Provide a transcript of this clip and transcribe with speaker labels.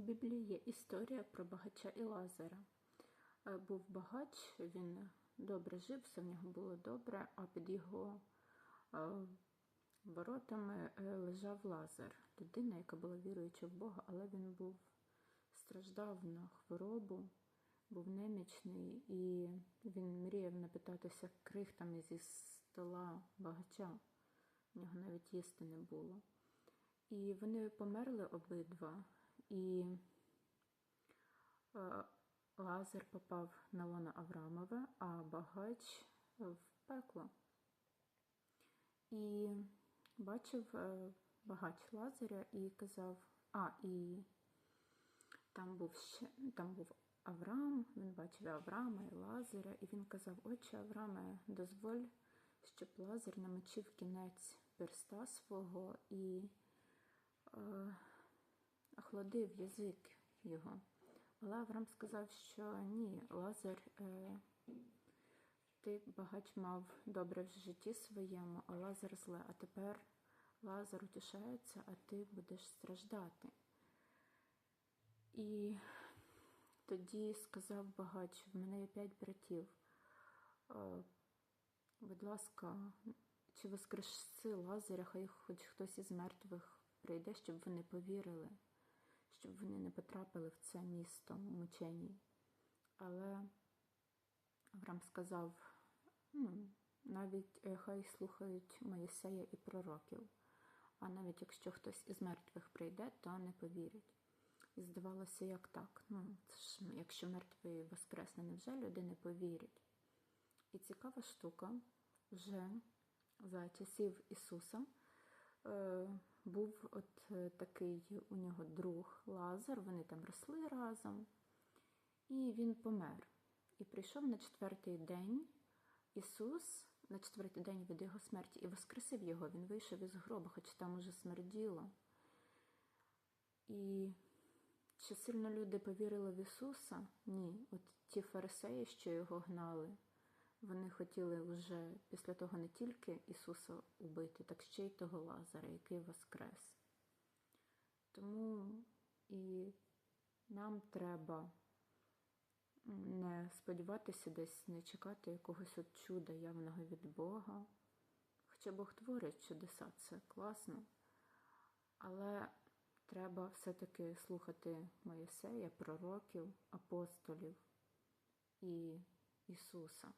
Speaker 1: Біблії є історія про багача і Лазара. Е, Був багач, він добре жив, все в нього було добре, а під його е, воротами е, лежав Лазар, людина, яка була віруюча в Бога, але він був страждав на хворобу, був немічний, і він мріяв напитатися крихтами зі стола багача. В нього навіть їсти не було. І вони померли обидва, і е, Лазар попав на лоно Аврамове, а багач в пекло. І бачив е, багач Лазаря і казав, а, і там був ще там був Авраам, він бачив Авраама і Лазаря, і він казав: Отче Аврааме, дозволь, щоб Лазар намочив кінець перста свого і е, охладив язик його. Але Авраам сказав, що ні, Лазар, е, ти багач мав добре в житті своєму, а Лазар зле, а тепер Лазар утішається, а ти будеш страждати. І тоді сказав багач, в мене є п'ять братів. Е, Будь ласка, чи воскреси Лазаря, хай хоч хтось із мертвих прийде, щоб вони повірили, щоб вони не потрапили в це місто мученій. Але Авраам сказав, ну, навіть е, хай слухають Моїсея і пророків, а навіть якщо хтось із мертвих прийде, то не повірять. І здавалося, як так. Ну, ж, якщо мертвий воскресне, невже люди не повірять? І цікава штука, вже за часів Ісуса е, був от е, такий у нього друг Лазар, вони там росли разом, і він помер. І прийшов на четвертий день Ісус, на четвертий день від його смерті, і воскресив його. Він вийшов із гроба, хоч там уже смерділо. І чи сильно люди повірили в Ісуса? Ні. От ті фарисеї, що його гнали, вони хотіли вже після того не тільки Ісуса убити, так ще й того Лазара, який воскрес. Тому і нам треба не сподіватися десь, не чекати якогось от чуда явного від Бога. Хоча Бог творить чудеса, це класно. Але треба все-таки слухати Моїсея, пророків, апостолів і Ісуса.